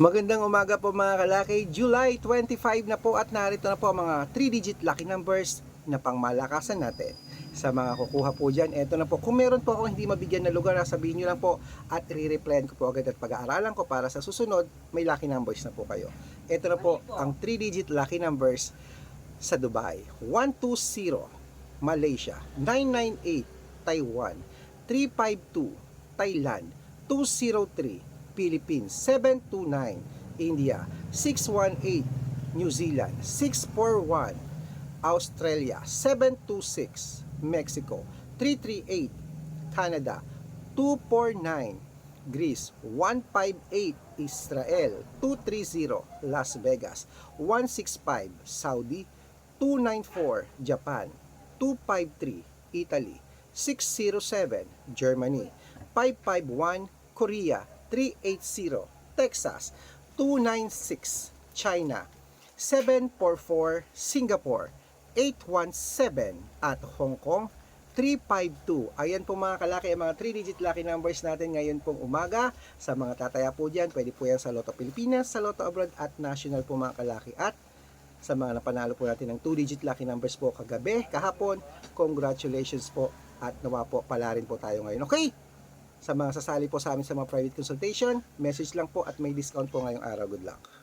Magandang umaga po mga kalaki. July 25 na po at narito na po ang mga 3-digit lucky numbers na pangmalakasan natin. Sa mga kukuha po dyan, eto na po. Kung meron po ako hindi mabigyan na lugar, sabihin nyo lang po at re-replyan ko po agad at pag-aaralan ko para sa susunod, may lucky numbers na po kayo. Eto na po ang 3-digit lucky numbers sa Dubai. 120 Malaysia, 998 Taiwan, 352 Thailand, 203 Philippines, 729 India, 618 New Zealand, 641 Australia, 726 Mexico, 338 Canada, 249 Greece, 158 Israel, 230 Las Vegas, 165 Saudi, 294 Japan, 253 Italy, 607 Germany, 551 Korea, 380 Texas, 296 China, 744 Singapore, 817 at Hong Kong, 352. Ayan po mga kalaki, ang mga 3-digit lucky numbers natin ngayon pong umaga. Sa mga tataya po dyan, pwede po yan sa Lotto Pilipinas, sa Lotto Abroad at National po mga kalaki. At sa mga napanalo po natin ng 2-digit lucky numbers po kagabi, kahapon, congratulations po at nawa po pala rin po tayo ngayon. Okay? Sa mga sasali po sa amin sa mga private consultation, message lang po at may discount po ngayong araw. Good luck.